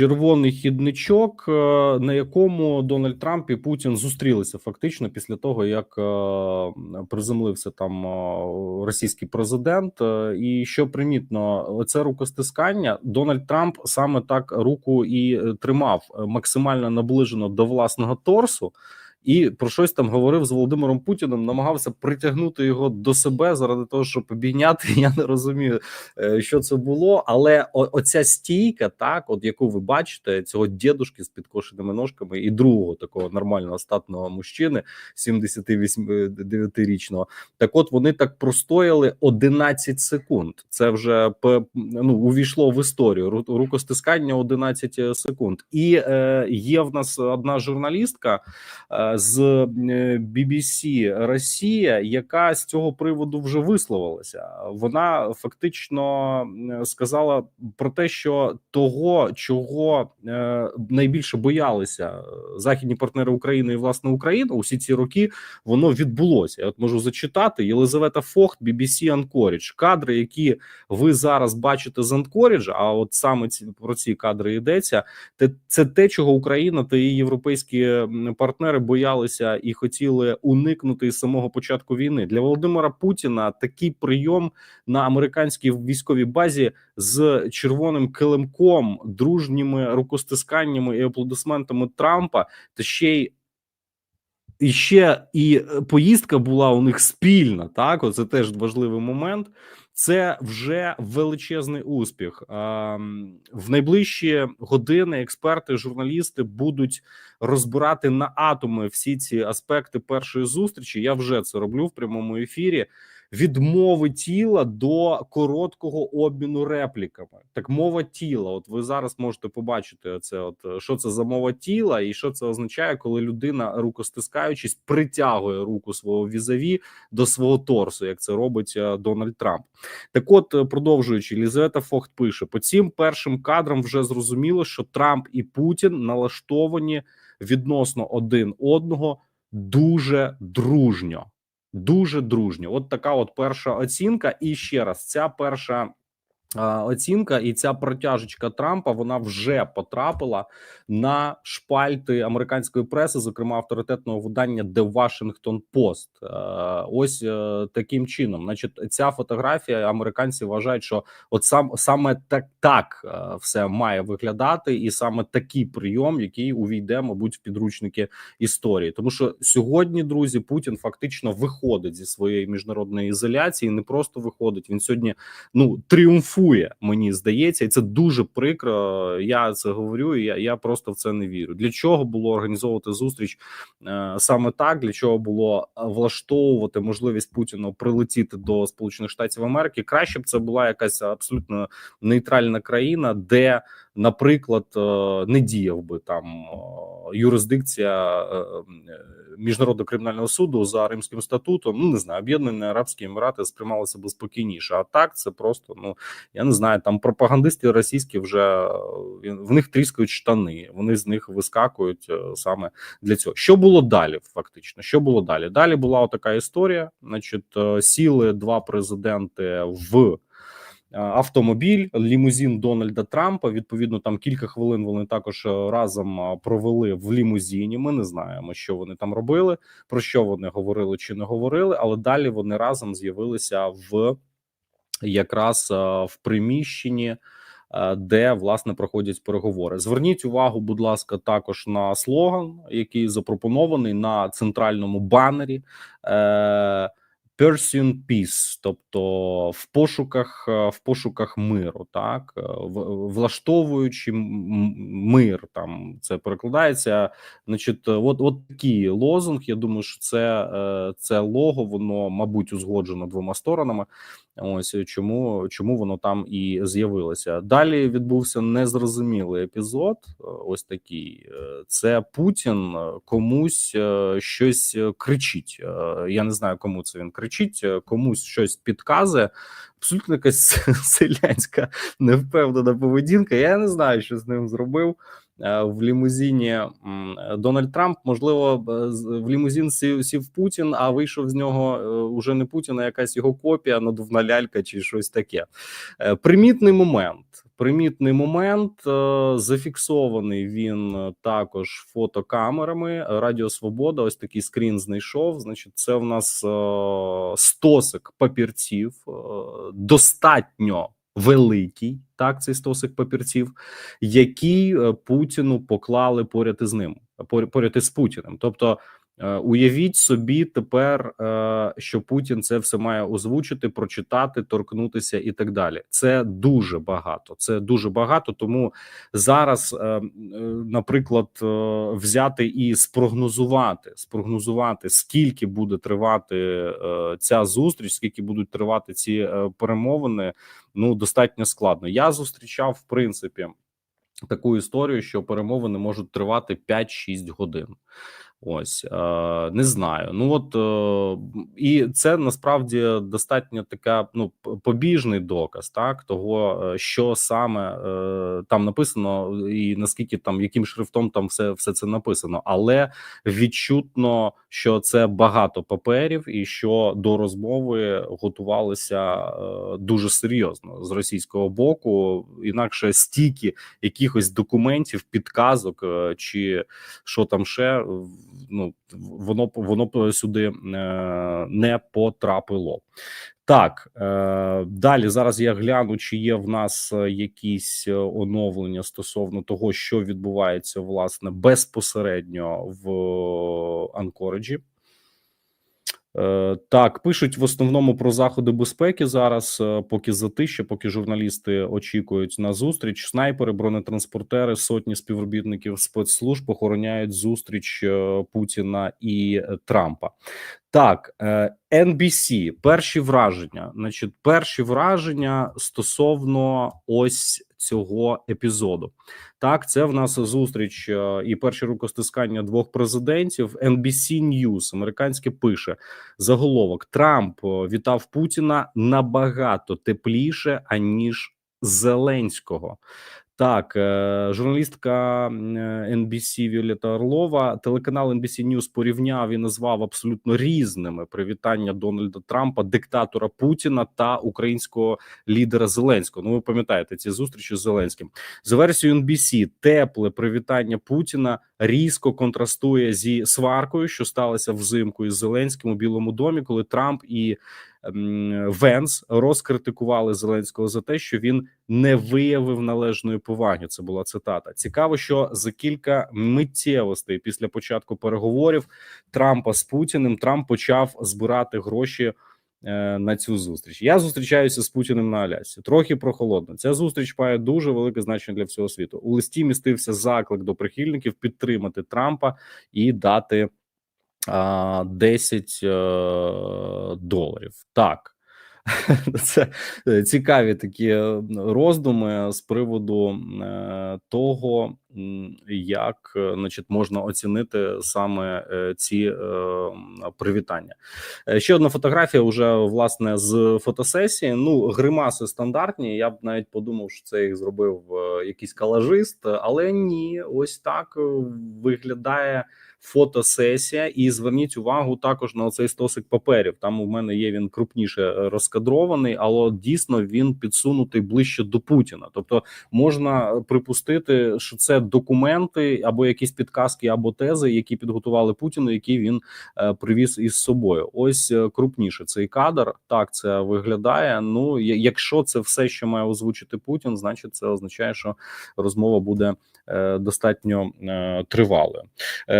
червоний хідничок, е, на якому Дональд Трамп і Путін зустрілися фактично після того, як е, приземлився там е, російський президент. І що примітно, це рукостискання. Дональд Трамп саме так руку і тримав максимально наближено до власного торсу. І про щось там говорив з Володимиром Путіним, намагався притягнути його до себе заради того, щоб обійняти. Я не розумію, е, що це було. Але оця стійка, так, от яку ви бачите, цього дідушки з підкошеними ножками і другого такого нормального статного мужчини, 79-річного. Так, от вони так простояли 11 секунд. Це вже ну, увійшло в історію. Ру- Рукостискання 11 секунд. І е, є в нас одна журналістка е, з е, BBC Росія, яка з цього приводу вже висловилася. Вона фактично сказала про те, що того, чого е, найбільше боялися е, західні партнери України і власне Україна усі ці роки, воно відбулося. Я от можу зачитати Єлизавета Фохт, BBC Anchorage. Кадри, які ви зараз бачите з Анкоріджа, а от саме ці про ці кадри йдеться. Це те, чого Україна та її європейські партнери боялися і хотіли уникнути із самого початку війни. Для Володимира Путіна такий прийом на американській військовій базі з червоним килимком, дружніми рукостисканнями і аплодисментами Трампа, та ще й. І ще і поїздка була у них спільна. Так, оце теж важливий момент. Це вже величезний успіх. Ем, В найближчі години експерти, журналісти будуть розбирати на атоми всі ці аспекти першої зустрічі. Я вже це роблю в прямому ефірі. Відмови тіла до короткого обміну репліками. Так, мова тіла. От ви зараз можете побачити це. От е, що це за мова тіла, і що це означає, коли людина, рукостискаючись, притягує руку свого візаві до свого торсу, як це робить е, Дональд Трамп. Так, от е, продовжуючи, Лізавета Фохт пише: по цим першим кадрам вже зрозуміло, що Трамп і Путін налаштовані відносно один одного дуже дружньо. Дуже дружньо. От така от перша оцінка. І ще раз, ця перша оцінка і ця протяжечка Трампа вона вже потрапила на шпальти американської преси, зокрема авторитетного видання The Washington Post. Е, Ось е, таким чином. Значить, ця фотографія американці вважають, що от сам саме так так е, все має виглядати, і саме такий прийом, який увійде, мабуть, в підручники історії. Тому що сьогодні, друзі, Путін фактично виходить зі своєї міжнародної ізоляції. Не просто виходить. Він сьогодні ну тріумфує. Мені здається, і це дуже прикро. Я це говорю. і Я, я просто в це не вірю. Для чого було організовувати зустріч е, саме так? Для чого було е, влаштовувати можливість Путіну прилетіти до Сполучених Штатів Америки? Краще б це була якась абсолютно нейтральна країна, де, наприклад, е, не діяв би там е, юрисдикція е, міжнародного кримінального суду за римським статутом. Ну не знаю, об'єднані Арабські Емірати сприймалися би спокійніше. А так це просто ну я не знаю. Там пропагандисти російські вже в них тріскають штани. Вони з них вискакують саме для цього. Що було далі? Фактично, що було далі? Далі була така історія. Значить, сіли два президенти в. Е, Автомобіль, лімузин Дональда Трампа. Відповідно, там кілька хвилин вони також е, разом е, провели в лімузині. Ми не знаємо, що вони там робили, про що вони говорили чи не говорили, але далі вони разом з'явилися в якраз в приміщенні. Де власне проходять переговори, зверніть увагу, будь ласка, також на слоган, який запропонований на центральному банері Pursuing Peace, тобто в пошуках е, в пошуках миру, так е, в- влаштовуючи мир, там це перекладається. Значить, е, от, от такий лозунг. Я думаю, що це, е, це лого, воно мабуть узгоджено двома сторонами. Ось чому чому воно там і з'явилося. Далі відбувся незрозумілий епізод. е, Ось такий: Е, це Путін е, комусь е, щось е, кричить. Е, Я не знаю, кому це він кричить, е, комусь щось підказує. Абсолютно якась селянська невпевнена поведінка. Я не знаю, що з ним зробив. Е, В лімузині Дональд Трамп, можливо, в лімузин сів, сів Путін, а вийшов з нього е, уже не Путін, а якась його копія, надувна лялька чи щось таке. Е, Примітний момент. примітний момент. Зафіксований він також фотокамерами. Радіо Свобода. Ось такий скрін знайшов. Значить, це в нас стосик папірців, достатньо великий. Так, цей стосик папірців, який е, Путіну поклали поряд із ним, пор- поряд із Путіним. Тобто, уявіть собі тепер, е, що Путін це все має озвучити, прочитати, торкнутися і так далі. Це дуже багато. Це дуже багато. Тому зараз, е, е, наприклад, е, взяти і спрогнозувати, спрогнозувати, скільки буде тривати е, ця зустріч, скільки будуть тривати ці е, перемовини. Ну достатньо складно. Я зустрічав в принципі таку історію, що перемовини можуть тривати 5-6 годин. Ось е, не знаю. Ну от е, і це насправді достатньо така ну побіжний доказ, так того, е, що саме там написано, і наскільки там яким шрифтом там все, все це написано, але відчутно, що це багато паперів, і що до розмови готувалися дуже серйозно з російського боку, інакше стільки якихось документів, підказок чи що там ще ну воно воно б сюди е, не потрапило. Так е, далі зараз я гляну, чи є в нас е, якісь оновлення стосовно того, що відбувається власне безпосередньо в Анкориджі. Е, Так, пишуть в основному про заходи безпеки зараз, е, поки затище, поки журналісти очікують на зустріч. Снайпери, бронетранспортери, сотні співробітників спецслужб охороняють зустріч е, Путіна і Трампа. Так, е, NBC, перші враження. Значить, перші враження стосовно ось цього епізоду. Так, це в нас зустріч е, і перші рукостискання двох президентів. NBC News, американське пише заголовок: Трамп е, вітав Путіна набагато тепліше аніж Зеленського. Так, е, журналістка м, е, NBC Віолета Орлова, телеканал NBC News порівняв і назвав абсолютно різними привітання Дональда Трампа, диктатора Путіна та українського лідера Зеленського. Ну, ви пам'ятаєте ці зустрічі з Зеленським. За версією NBC, тепле привітання Путіна різко контрастує зі сваркою, що сталося взимку із Зеленським у Білому домі, коли Трамп і Венс розкритикували Зеленського за те, що він не виявив належної поваги. Це була цитата. Цікаво, що за кілька миттєвостей після початку переговорів Трампа з Путіним Трамп почав збирати гроші. е, На цю зустріч я зустрічаюся з Путіним на Алясі. Трохи прохолодно. Ця зустріч має дуже велике значення для всього світу. У листі містився заклик до прихильників підтримати Трампа і дати 10 е, доларів. Так. Це е, цікаві такі е, роздуми з приводу того, як е, значить, можна оцінити саме е, ці е, привітання. Ще одна фотографія, вже власне з фотосесії. Ну, гримаси стандартні. Я б навіть подумав, що це їх зробив якийсь калажист, але ні, ось так виглядає фотосесія. І зверніть увагу також на цей стосик паперів. Там у мене є він крупніше розкадрований, але дійсно він підсунутий ближче до Путіна. Тобто можна припустити, що це документи або якісь підказки, або тези, які підготували Путіну, які він е, привіз із собою. Ось е, крупніше цей кадр. Так це виглядає. Ну якщо це все, що має озвучити Путін, значить це означає, що розмова буде е, достатньо тривалою.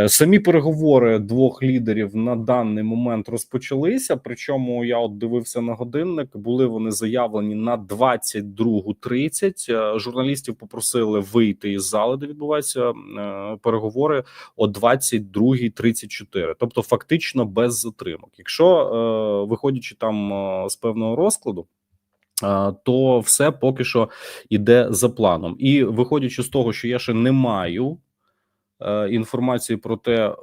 Самі переговори двох лідерів на даний момент розпочалися. Причому я от дивився на годинник. Були вони заявлені на 22.30. Е, Журналістів попросили вийти із зали, відбуваються е, переговори о 22.34. Тобто, фактично без затримок. Якщо е, виходячи там е, з певного розкладу. То все поки що іде за планом, і виходячи з того, що я ще не маю е, інформації про те, е,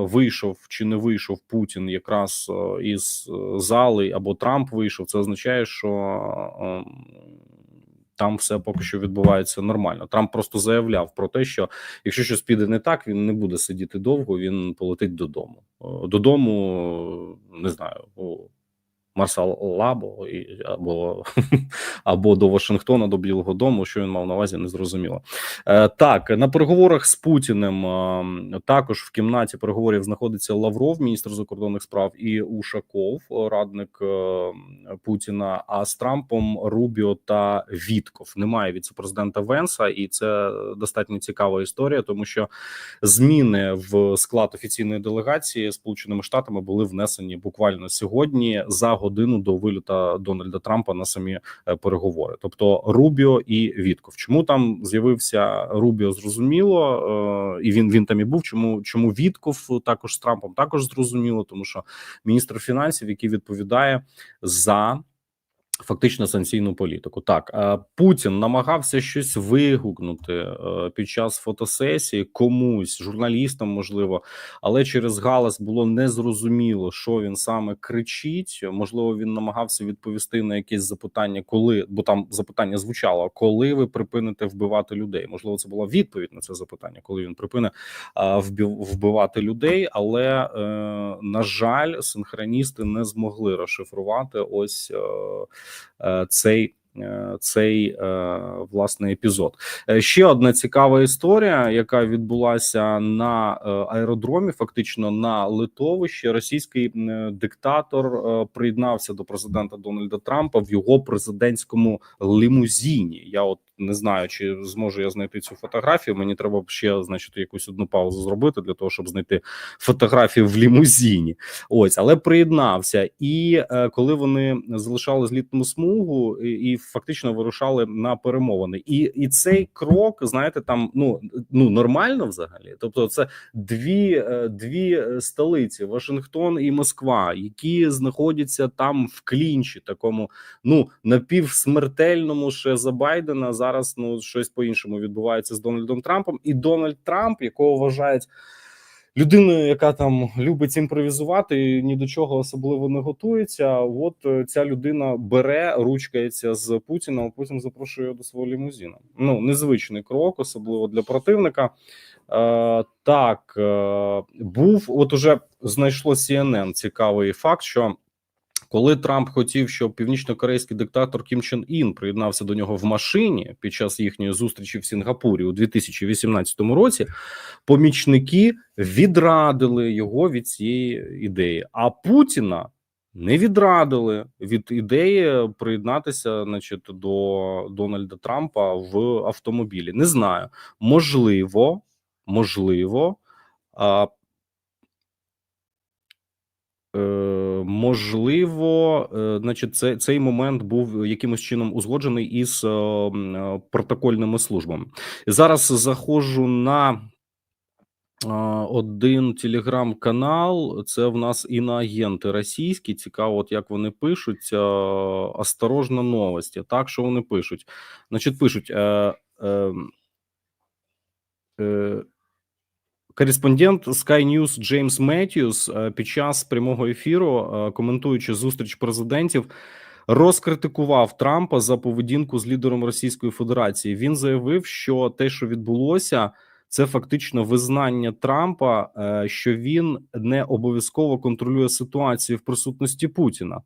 вийшов чи не вийшов Путін якраз із зали або Трамп вийшов, це означає, що е, там все поки що відбувається нормально. Трамп просто заявляв про те, що якщо щось піде не так, він не буде сидіти довго, він полетить додому. Е, Додому, не знаю, Марсалабо або або до Вашингтона, до Білого Дому, що він мав на увазі, не зрозуміло. Е, Так на переговорах з Путіним е, також в кімнаті переговорів знаходиться Лавров, міністр закордонних справ, і Ушаков, радник е, Путіна. А з Трампом Рубіо та Вітков немає віцепрезидента Венса, і це достатньо цікава історія, тому що зміни в склад офіційної делегації Сполученими Штатами були внесені буквально сьогодні за годину до виліта Дональда Трампа на самі е, переговори. Тобто Рубіо і Вітков. Чому там з'явився Рубіо? Зрозуміло, е, і він він там і був. Чому чому Вітков також з Трампом? Також зрозуміло, тому що міністр фінансів, який відповідає за. Фактично санкційну політику. Так е, Путін намагався щось вигукнути е, під час фотосесії комусь, журналістам, можливо, але через галас було незрозуміло, що він саме кричить. Можливо, він намагався відповісти на якесь запитання, коли бо там запитання звучало: коли ви припините вбивати людей? Можливо, це була відповідь на це запитання, коли він припине е, вбивати людей. Але на жаль, синхроністи не змогли розшифрувати ось. Е, цей. Е, цей е, власне епізод ще одна цікава історія, яка відбулася на аеродромі, фактично на литовищі. Російський диктатор приєднався до президента Дональда Трампа в його президентському лимузині. Я от не знаю, чи зможу я знайти цю фотографію. Мені треба ще, значить, якусь одну паузу зробити для того, щоб знайти фотографію в лімузині. Ось, але приєднався. І е, коли вони залишали злітну смугу і, і фактично вирушали на перемовини, і і цей крок, знаєте, там ну ну нормально взагалі. Тобто, це дві е, дві столиці: Вашингтон і Москва, які знаходяться там в клінчі, такому ну напівсмертельному ще за Байдена. Зараз ну щось по іншому відбувається з Дональдом Трампом, і Дональд Трамп, якого вважають людиною, яка там любить імпровізувати, ні до чого особливо не готується. От е, ця людина бере, ручкається з Путіна, а потім запрошує його до свого лімузіна. Ну незвичний крок, особливо для противника. Е, Так е, був от уже знайшло CNN цікавий факт, що коли Трамп хотів, щоб північно-корейський диктатор Кім Чен Ін приєднався до нього в машині під час їхньої зустрічі в Сінгапурі у 2018 році, помічники відрадили його від цієї ідеї. А Путіна не відрадили від ідеї приєднатися, значить, до Дональда Трампа в автомобілі. Не знаю, можливо, можливо. Е, можливо, е, значить, це цей момент був якимось чином узгоджений із е, протокольними службами. Зараз заходжу на один телеграм-канал. Це в нас іноагенти російські. Цікаво, от як вони пишуть. Осторожно, новості. Так, що вони пишуть? Значить, пишуть. Е, е, е, Кореспондент Sky News Джеймс Меттьюс під час прямого ефіру, е, коментуючи зустріч президентів, розкритикував Трампа за поведінку з лідером Російської Федерації. Він заявив, що те, що відбулося, це фактично визнання Трампа, е, що він не обов'язково контролює ситуацію в присутності Путіна.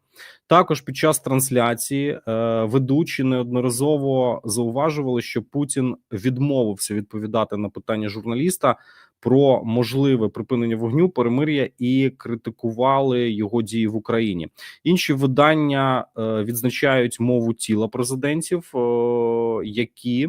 Також під час трансляції е, ведучі неодноразово зауважували, що Путін відмовився відповідати на питання журналіста про можливе припинення вогню, перемир'я і критикували його дії в Україні. Інші видання е, відзначають мову тіла президентів, які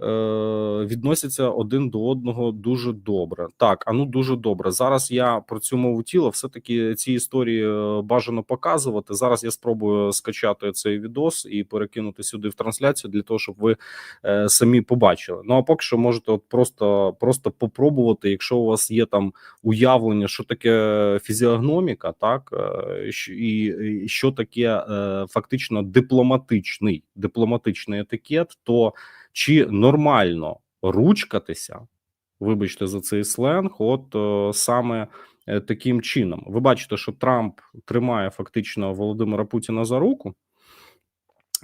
відносяться один до одного дуже добре. Так, а ну дуже добре. Зараз я про цю мову тіла все таки ці історії е, бажано показувати. Зараз я спробую скачати цей відос і перекинути сюди в трансляцію для того, щоб ви е, самі побачили. Ну а поки що можете от просто просто попробувати, якщо у вас є там уявлення, що таке фізіогноміка, так е, і, і що таке е, фактично дипломатичний дипломатичний етикет, то чи нормально ручкатися, вибачте за цей сленг, от о, саме е, таким чином. Ви бачите, що Трамп тримає фактично Володимира Путіна за руку,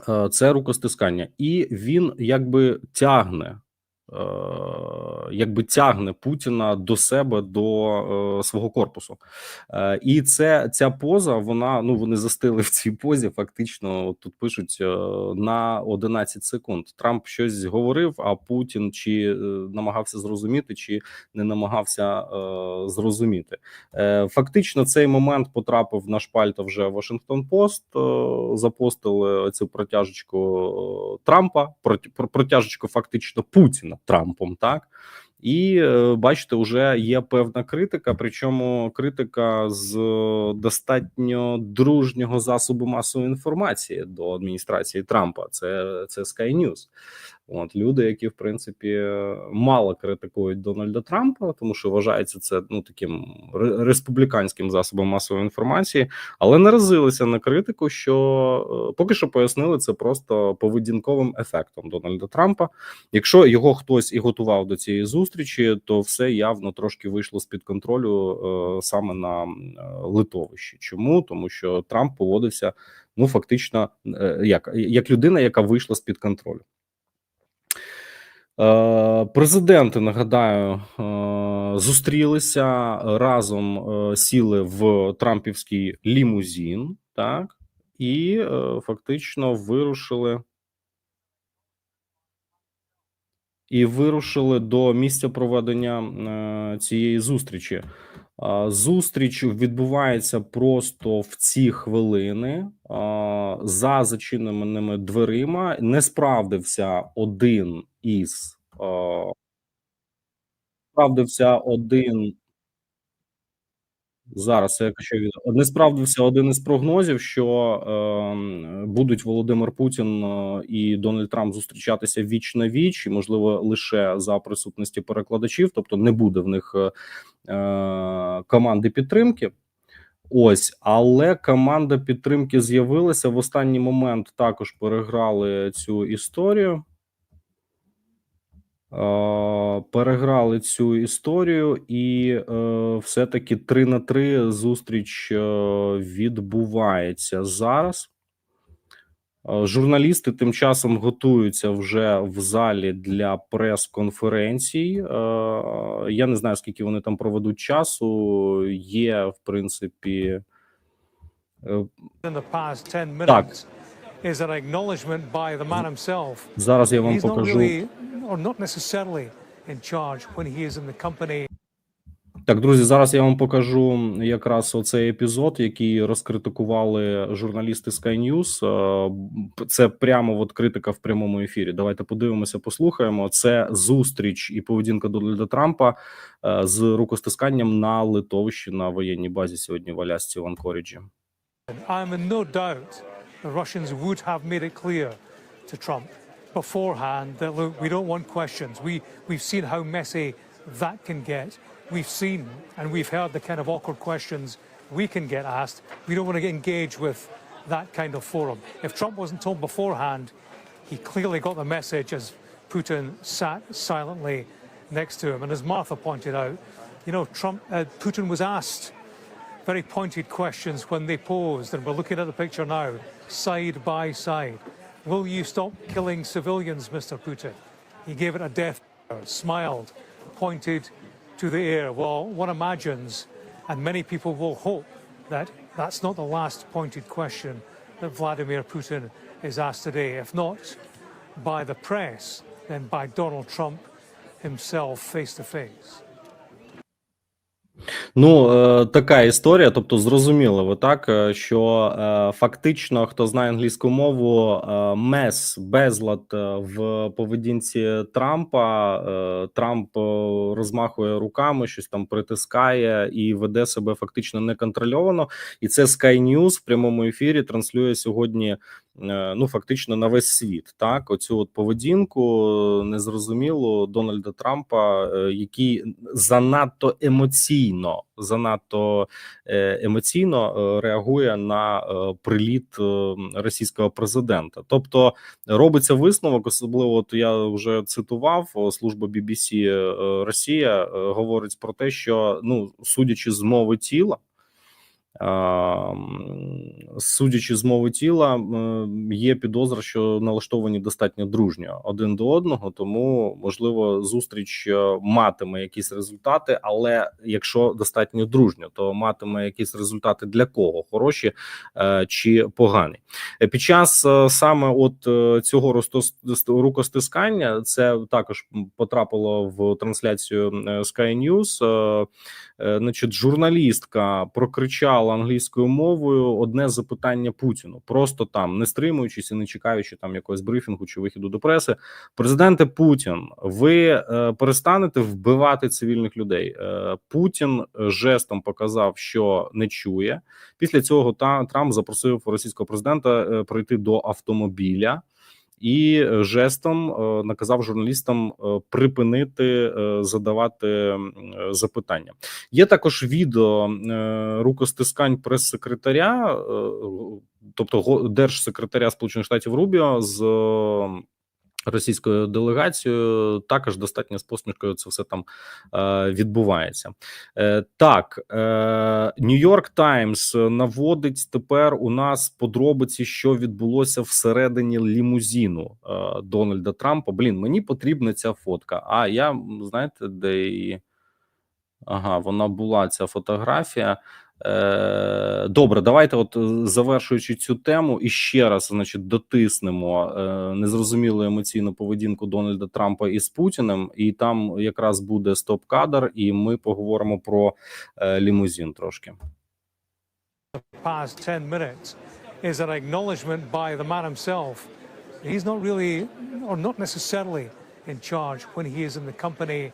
е, це рукостискання, і він якби тягне. Е, якби тягне Путіна до себе до е, свого корпусу. Е, і це ця поза. Вона ну вони застили в цій позі. Фактично, от тут пишуть е, на 11 секунд. Трамп щось говорив, а Путін чи е, намагався зрозуміти, чи не намагався е, зрозуміти. Е, фактично, цей момент потрапив на шпальта вже Вашингтон Пост. Е, запостили цю протяжечку Трампа, про- протяжечку фактично Путіна Трампом, так. І е, бачите, вже є певна критика, причому критика з е, достатньо дружнього засобу масової інформації до адміністрації Трампа. Це це Sky News. От люди, які в принципі мало критикують Дональда Трампа, тому що вважається це ну таким республіканським засобом масової інформації, але наразилися на критику, що е, поки що пояснили це просто поведінковим ефектом Дональда Трампа. Якщо його хтось і готував до цієї зустрічі, то все явно трошки вийшло з під контролю е, саме на е, литовищі. Чому тому, що Трамп поводився ну фактично е, як, як людина, яка вийшла з під контролю. Е, Президенти нагадаю е, зустрілися разом, е, сіли в Трампівський лімузін, так і фактично вирушили і вирушили до місця проведення цієї зустрічі. Зустріч відбувається просто в ці хвилини за зачиненими дверима. Не справдився один із справдився один. Зараз я кажу, від- не справдився один із прогнозів, що е, будуть Володимир Путін е, і Дональд Трамп зустрічатися віч на віч, і можливо лише за присутності перекладачів, тобто не буде в них е, е, команди підтримки. Ось, але команда підтримки з'явилася в останній момент. Також переграли цю історію. Е, переграли цю історію, і е, все-таки 3 на 3 зустріч е, відбувається зараз. Е, Журналісти тим часом готуються вже в залі для прес-конференцій. Е, Я не знаю, скільки вони там проведуть часу. Є, в принципі, е, in the past 10 Так. Minutes is an acknowledgement by the man himself. зараз я вам покажу. really, or not necessarily in charge when he is in the company Так, друзі, зараз я вам покажу якраз оцей епізод, який розкритикували журналісти Sky News. Е, Це прямо от критика в прямому ефірі. Давайте подивимося, послухаємо. Це зустріч і поведінка Дональда Трампа е, з рукостисканням на литовищі на воєнній базі сьогодні в Алясці в Анкоріджі. I'm in no doubt the Russians would have made it clear to Trump beforehand that look, we don't want questions. We we've seen how messy that can get. We've seen and we've heard the kind of awkward questions we can get asked. We don't want to engage with that kind of forum. If Trump wasn't told beforehand, he clearly got the message as Putin sat silently next to him. And as Martha pointed out, you know, Trump, uh, Putin was asked very pointed questions when they posed, and we're looking at the picture now, side by side. Will you stop killing civilians, Mr. Putin? He gave it a death stare, smiled, pointed to the air. Well, one imagines, and many people will hope, that that's not the last pointed question that Vladimir Putin is asked today. If not by the press, then by Donald Trump himself face to face. Ну, е, така історія. Тобто, зрозуміло, ви так, е, що е, фактично, хто знає англійську мову, мес безлад в поведінці Трампа. Трамп розмахує руками, щось там притискає і веде себе фактично неконтрольовано. І це Sky News в прямому ефірі транслює сьогодні. Е, Ну, фактично на весь світ, так оцю от поведінку е, незрозумілу Дональда Трампа, е, який занадто емоційно, занадто емоційно реагує на приліт російського президента. Тобто робиться висновок, особливо от я вже цитував служба BBC Росія говорить про те, що ну судячи з мови тіла. Судячи з мови тіла, є підозра, що налаштовані достатньо дружньо один до одного, тому можливо зустріч е, матиме якісь результати. Але якщо достатньо дружньо, то матиме якісь результати для кого хороші е, чи погані. Е, Під час саме от цього рукостискання це також потрапило в трансляцію Sky News. Значить, журналістка прокричала англійською мовою одне запитання Путіну, просто там не стримуючись і не чекаючи там якогось брифінгу чи вихіду до преси. Президенте Путін, ви е, перестанете вбивати цивільних людей. Е, Путін жестом показав, що не чує. Після цього та Трамп запросив російського президента е, пройти до автомобіля. І жестом е, наказав журналістам е, припинити е, задавати запитання. Є також відео рукостискань прес-секретаря, тобто держсекретаря Сполучених Штатів Рубіо з російською делегацією. Також достатньо з посмішкою це все там е, відбувається. Е, так, Нью-Йорк Таймс наводить тепер у нас подробиці, що відбулося всередині лімузіну е, Дональда Трампа. Блін, мені потрібна ця фотка. А я знаєте, де її. Ага, вона була ця фотографія. Е, добре, давайте, от е, завершуючи цю тему, і ще раз, значить, дотиснемо е, незрозумілу емоційну поведінку Дональда Трампа із Путіним, і там якраз буде стоп-кадр, і ми поговоримо про лімузин трошки. past 10 minutes is an acknowledgement by the man himself. He's not really, or not necessarily, in charge when he is in the company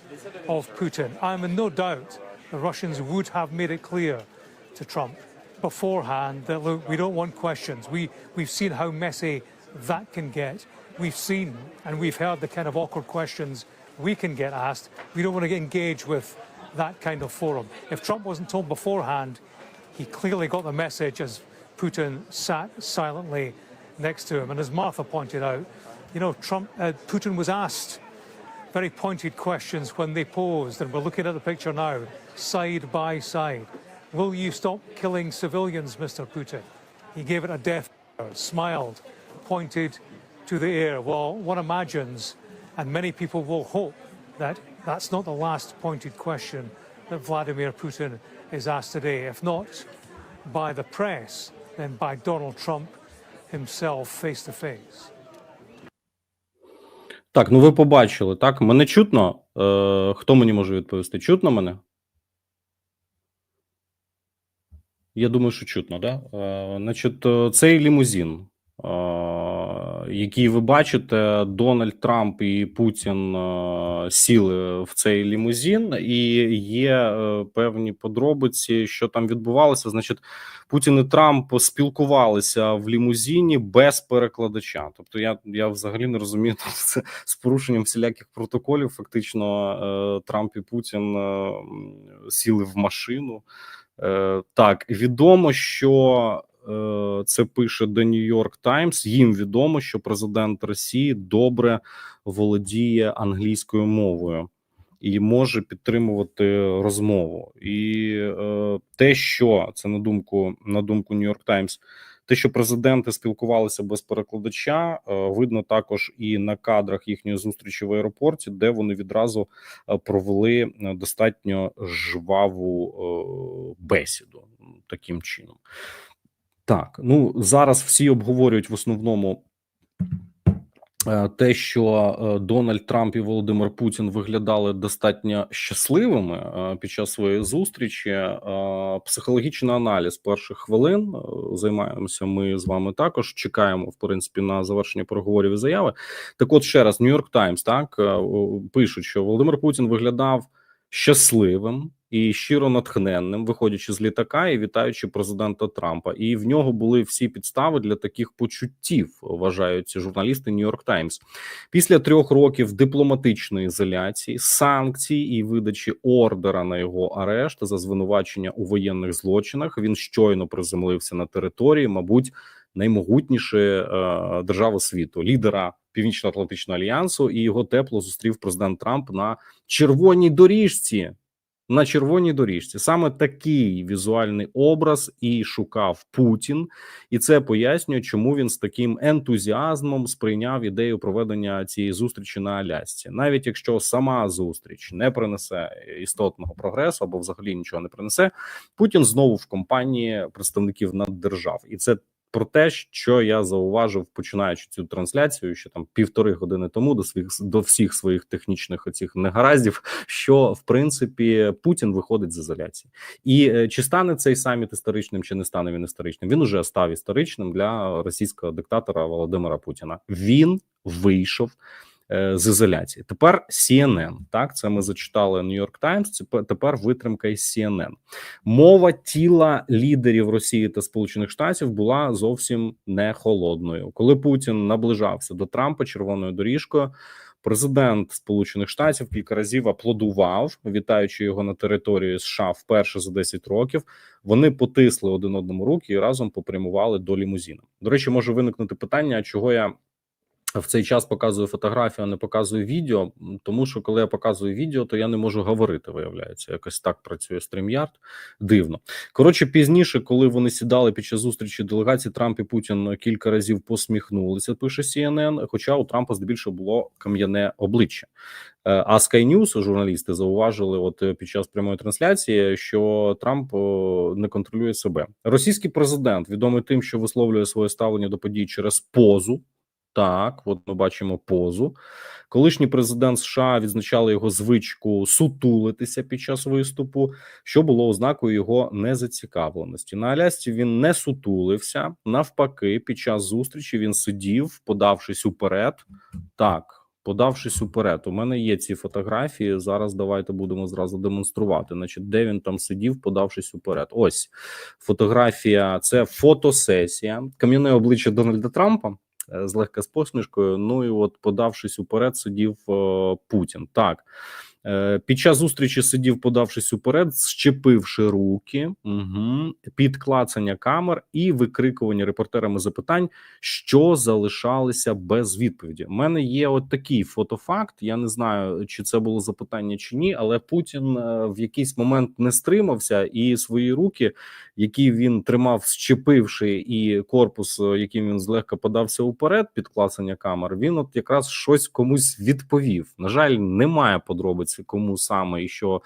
of Putin. I'm in no doubt the Russians would have made it clear to Trump beforehand that, look, we don't want questions. We, we've seen how messy that can get. We've seen and we've heard the kind of awkward questions we can get asked. We don't want to engage with that kind of forum. If Trump wasn't told beforehand, he clearly got the message as Putin sat silently next to him. And as Martha pointed out, you know, Trump, uh, Putin was asked very pointed questions when they posed, and we're looking at the picture now, side by side. Will you stop killing civilians, Mr. Putin? He gave it a death, stare, smiled, pointed to the air. Well, one imagines, and many people will hope, that that's not the last pointed question that Vladimir Putin is asked today. If not by the press, then by Donald Trump himself face to face. Так, ну ви побачили, так? Мене чутно? Е, хто мені може відповісти? Чутно мене? Я думаю, що чутно, да? Е, значить, е, цей лімузин, е, який ви бачите, Дональд Трамп і Путін е, сіли в цей лімузин, і є е, певні подробиці, що там відбувалося. Значить, Путін і Трамп спілкувалися в лімузині без перекладача. Тобто, я, я взагалі не розумію, тобто це з порушенням всіляких протоколів. Фактично, е, Трамп і Путін сіли в машину. Так, відомо, що це пише The New York Times. Їм відомо, що президент Росії добре володіє англійською мовою і може підтримувати розмову. І е, те, що це на думку на думку New York Times, те, що президенти спілкувалися без перекладача, е, видно також і на кадрах їхньої зустрічі в аеропорті, де вони відразу е, провели е, достатньо жваву е, бесіду таким чином. Так, ну зараз всі обговорюють в основному е, те, що е, Дональд Трамп і Володимир Путін виглядали достатньо щасливими е, під час своєї зустрічі. Психологічний аналіз перших хвилин займаємося. Ми з вами також чекаємо, в принципі, на завершення переговорів і заяви. Так, от ще раз, Нью-Йорк Таймс так пишуть, що Володимир Путін виглядав щасливим і щиро натхненним, виходячи з літака і вітаючи президента Трампа. І в нього були всі підстави для таких почуттів, вважають журналісти Нью-Йорк Таймс. Після трьох років дипломатичної ізоляції, санкцій і видачі ордера на його арешт за звинувачення у воєнних злочинах. Він щойно приземлився на території, мабуть, наймогутнішої е, держави світу, лідера Північно-Атлантичного альянсу, і його тепло зустрів президент Трамп на червоній доріжці на червоній доріжці. Саме такий візуальний образ і шукав Путін, і це пояснює, чому він з таким ентузіазмом сприйняв ідею проведення цієї зустрічі на Алясці, навіть якщо сама зустріч не принесе істотного прогресу або взагалі нічого не принесе. Путін знову в компанії представників наддержав, і це про те, що я зауважив, починаючи цю трансляцію, що там півтори години тому до своїх до всіх своїх технічних оцих негараздів, що в принципі Путін виходить з ізоляції, і е, чи стане цей саміт історичним, чи не стане він історичним? Він уже став історичним для російського диктатора Володимира Путіна. Він вийшов з ізоляції. Тепер CNN, так це ми зачитали New York Times, тепер витримка із CNN. Мова тіла лідерів Росії та Сполучених Штатів була зовсім не холодною. Коли Путін наближався до Трампа червоною доріжкою. Президент Сполучених Штатів кілька разів аплодував, вітаючи його на території США вперше за 10 років. Вони потисли один одному руки і разом попрямували до лімузіна. До речі, може виникнути питання, чого я в цей час показую фотографію, а не показую відео. Тому що коли я показую відео, то я не можу говорити. Виявляється, якось так працює StreamYard. Дивно. Коротше, пізніше, коли вони сідали під час зустрічі делегації, Трамп і Путін кілька разів посміхнулися. Пише CNN, Хоча у Трампа здебільшого було кам'яне обличчя. Е, А Sky News, журналісти зауважили, от е, під час прямої трансляції, що Трамп не контролює себе. Російський президент відомий тим, що висловлює своє ставлення до подій через позу. Так, от ми бачимо позу. Колишній президент США відзначали його звичку сутулитися під час виступу, що було ознакою його незацікавленості. На Алясці він не сутулився. Навпаки, під час зустрічі він сидів, подавшись уперед. Так, подавшись уперед. У мене є ці фотографії. Зараз давайте будемо зразу демонструвати. Значить, де він там сидів, подавшись уперед. Ось фотографія. Це фотосесія. Кам'яне обличчя Дональда Трампа злегка з посмішкою. Ну і от, подавшись уперед, сидів е, Путін. Так. Е, Під час зустрічі сидів, подавшись уперед, щепивши руки, угу, під клацання камер і викрикування репортерами запитань, що залишалися без відповіді. У мене є от такий фотофакт. Я не знаю, чи це було запитання чи ні, але Путін е, в якийсь момент не стримався, і свої руки, які він тримав, щепивши, і корпус, е, яким він злегка подався уперед під класення камер, він от якраз щось комусь відповів. На жаль, немає подробиць, кому саме і що